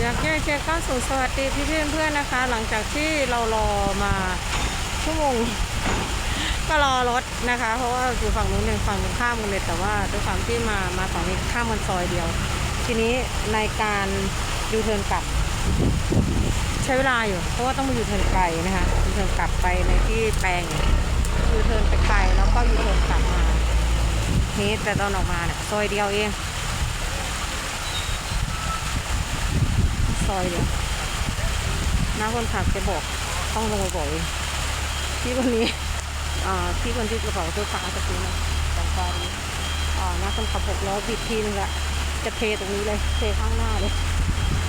อยากแยกเจอก้าสู่สวัสดีพี่เพื่อนเพื่อนๆนะคะ หลังจากที่เรารอมาชั่วโมงก็รอรถนะคะ เพราะว่าอยู่ฝั่งนู้นหนึ่งฝั่งตรงข้ามกันเลยแต่ว่าด้วยความที่มามาฝั่งนี้ข้ามกันซอยเดียว ทีนี้ในการยูเทิร์นกลับ ใช้เวลาอยู่ เพราะว่าต้องมายูเทิร์นไกลนะคะยูเทิร์นกลับไปในที่แปลงยูเทิร์นไปไกลแล้วก็ยูเทิร์นกลับมานี่แต่ตอนออกมาเนี่ยซอยเดียวเอง ซอยเดียวน้าคนขับจะบอกต้องลงไปบอกเองพี่คนนี้อ่าพี่คนที่กระเป๋าเสื้อฟ้าตะกี้นะสองฟานี้อ่าน้าคนขับหกล้อบิดทีนึงละจะเทตรงนี้เลยเทข้างหน้าเลย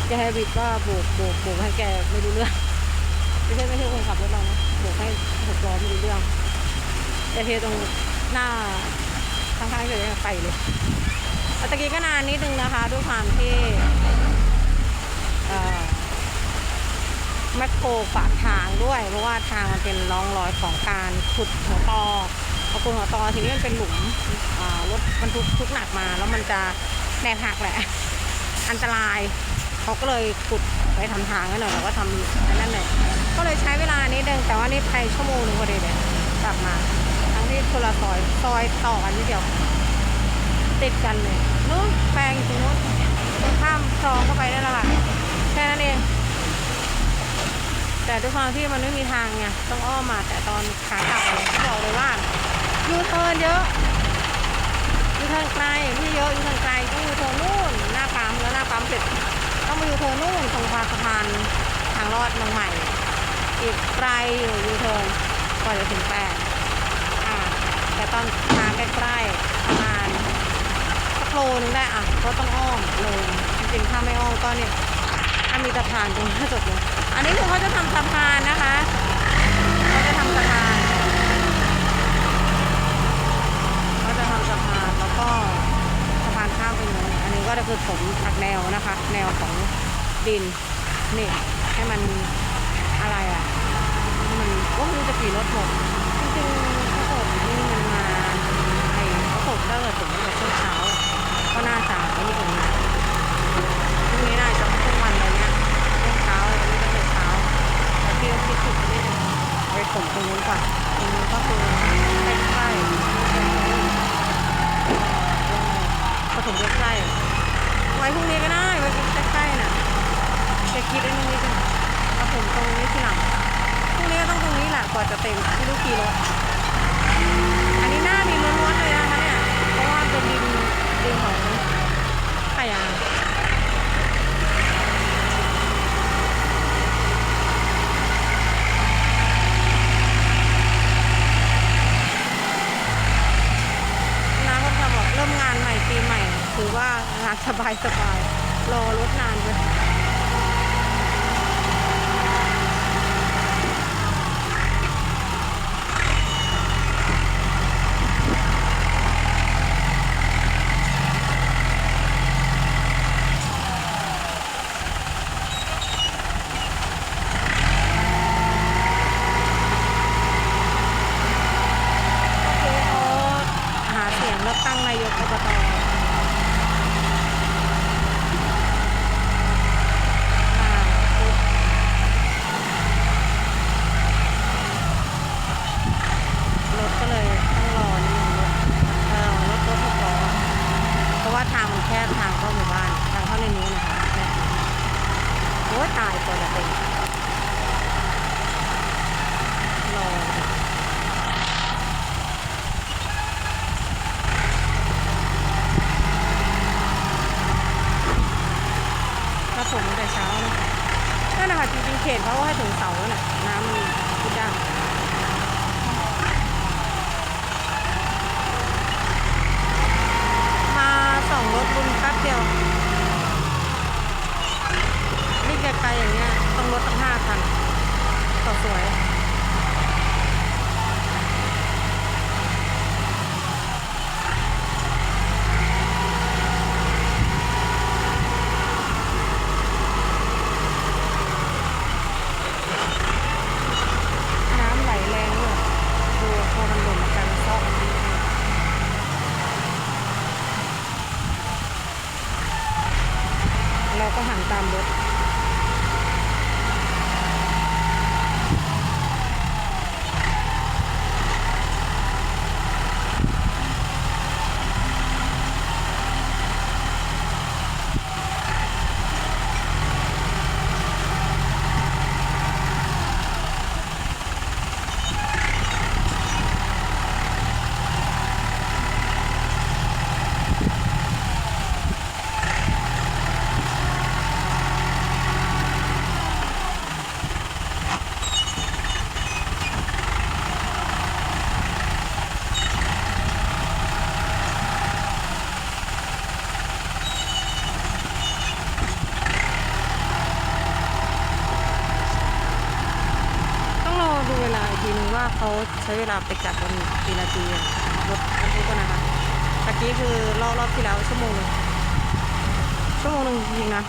จะให้บิดว่าโบกโบกโบกให้แกไม่รู้เรื่องไม่ใช่ไม่ใช่คนขับรถเรานะโบกให้หกล้อไม่รู้เรื่องจะเทตรงหน้าข้างๆเลยไปเลยตะกี้ก็นานนิดนึงนะคะด้วยความที่ เอ่อ แมคโครฝากทางด้วย เพราะว่าทางมันเป็นร่องรอยของการขุดหัวตอพอขุดหัวตอทีนี้มันเป็นหลุมอ่ารถบรรทุกทุกหนักมา แล้วมันจะแนบหักแหละ อันตรายเขาก็เลยขุดไปทำทางให้หน่อยแล้วก็ทำอันนั้นเลยก็เลยใช้เวลานิดนึงแต่ว่านี่ไปชั่วโมงหนึงพอดีเลยกลับมาทั้งที่คนละซอยซอยต่อกันนิดเดียว ติดกันเลยนู้นแปลงตรงนู้นข้ามคลองเข้าไปได้แล้วล่ะ แค่นั้นเอง แต่ด้วยความที่มันไม่มีทางไงต้องอ้อมมาแต่ตอนขากลับเนี่ยที่บอกเลยว่ายูเทิร์นเยอะยูเทิร์นไกลไม่เยอะยูเทิร์นไกลต้องยูเทิร์นนู่นหน้าปั๊มแล้วหน้าปั๊มเสร็จต้องมายูเทิร์นนู่นตรงสะพานทางลอดเมืองใหม่อีกไกลอยู่ยูเทิร์นกว่าจะถึงแปดอ่าแต่ตอนมาใกล้ๆประมาณสักโลนึงได้อะก็ต้องอ้อมลงจริงๆถ้าไม่อ้อมก็เนี่ย ถ้ามีสะพานตรงหน้าจบเลยอันนี้คือเขาจะทำสะพานนะคะเขาจะทำสะพานเขาจะทำสะพานแล้วก็สะพานข้ามไปนู้นอันนี้ก็จะคือผมตักแนวนะคะ แนวของดินนี่ให้มันอะไรอะมันก็ไม่รู้จะกี่รถหมดจริงๆเขาบอกนี่มันมาไอ้เขาบอกถ้าเกิดถึงตั้งแต่ช่วงเช้าก็น่าจะไอ้นี่กว่านี้พรุ่งนี้น่าจะทุกวันอะไรเงี้ยช่วงเช้าเลยวันนี้ตั้งแต่เช้าแต่พี่ก็คิดถึงนิดนึง ไปถมตรงนู้นก่อนตรงนู้นก็คือใกล้ๆผสมใกล้ๆไว้พรุ่งนี้ก็ได้ไว้ใกล้ๆน่ะจะคิดไอ้นี่นิดนึงผสมตรงนี้ทีหลังพรุ่งนี้ก็ต้องตรงนี้แหละกว่าจะเต็มไม่รู้กี่รถอันนี้หน้าดินล้วนๆเลยนะคะเนี่ยเพราะว่าเป็นดินดินของไขยางน้าคนทำบอกเริ่มงานใหม่ปีใหม่ ถือว่างาน สบายสบายรอรถนานเลย ก็คือเขาหาเสียงเลือกตั้งนายกอบตมาปุ๊บรถก็เลยต้องรอนิดนึงรถเออรถรถหกล้อเพราะว่าทางมันแคบทางเข้าหมู่บ้านทางเข้าในนี้นะคะเนี่ยโอ้ยตายตัวจะเต็มรอ ถ้าผมตั้งแต่เช้านะนั่นนะคะจริงๆ เขตเขาก็ให้ถึงเสาแล้วน่ะน้ำมันพุดยากมาสองรถบุญแป๊บเดียวนี่ไกลๆอย่างเงี้ยต้องรถตั้งห้าคันต่อสวย น้ำไหลแรงด้วยดูพอมันหล่นมากันซอกมันดีเลยเรา ก็หันตามรถ เขาใช้เวลาไปจับกันกี่นาทีรถบรรทุกนะคะตะกี้คือรอบรอบที่แล้วชั่วโมงชั่วโมงหนึ่งจริงนะ